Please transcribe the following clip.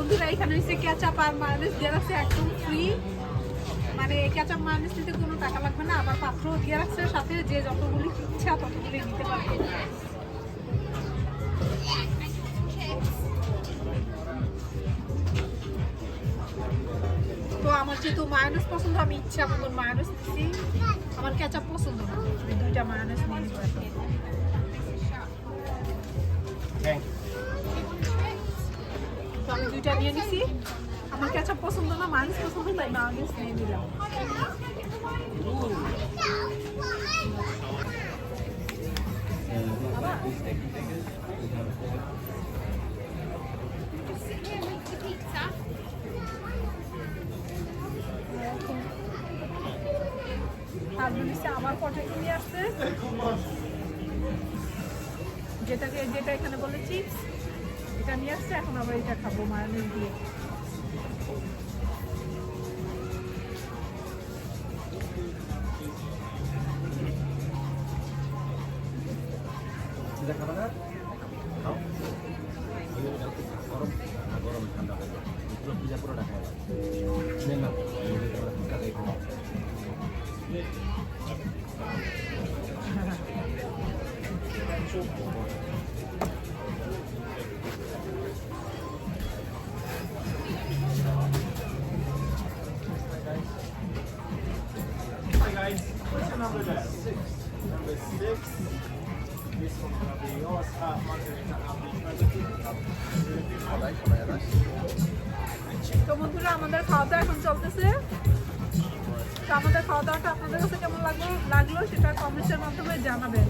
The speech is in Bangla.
বন্ধুরা, এখানে হচ্ছে কেচাপ আর মায়োনিজ দিয়ে রাখছে একদম ফ্রি মানে কেচাপ মায়োনিজ নিতে কোনো টাকা লাগবে না, আবার পাত্র দিয়ে রাখছে সাথে যে যতগুলি ইচ্ছা ততগুলি নিতে পারবে। তো আমার যেহেতু মায়োনিজ পছন্দ, আমি ইচ্ছা মতন মায়োনিজ দিচ্ছি আমার কেচাপ পছন্দ না, দুইটা মায়োনিজ নিয়ে নিবো দুইটা নিয়ে নিছি। আমার কেচাপ পছন্দ না মায়োনিজ পছন্দ, তাই মায়োনিজ নিয়ে নিলাম। আমার পটেটো নিয়ে আসছে। যেটাকে যেটা এখানে বলে চিপস এটা নিয়ে আসছে, এখন আবার এটা খাব মায়োনিজ দিয়ে। খাবে না? গরম ঠান্ডা হয়ে টাকা একটু what's your number আমাদের খাওয়া দাওয়া এখন চলতেছে। তো আমাদের খাওয়া দাওয়াটা আপনাদের কাছে কেমন লাগল? লাগল সেটা কমেন্টের মাধ্যমে জানাবেন।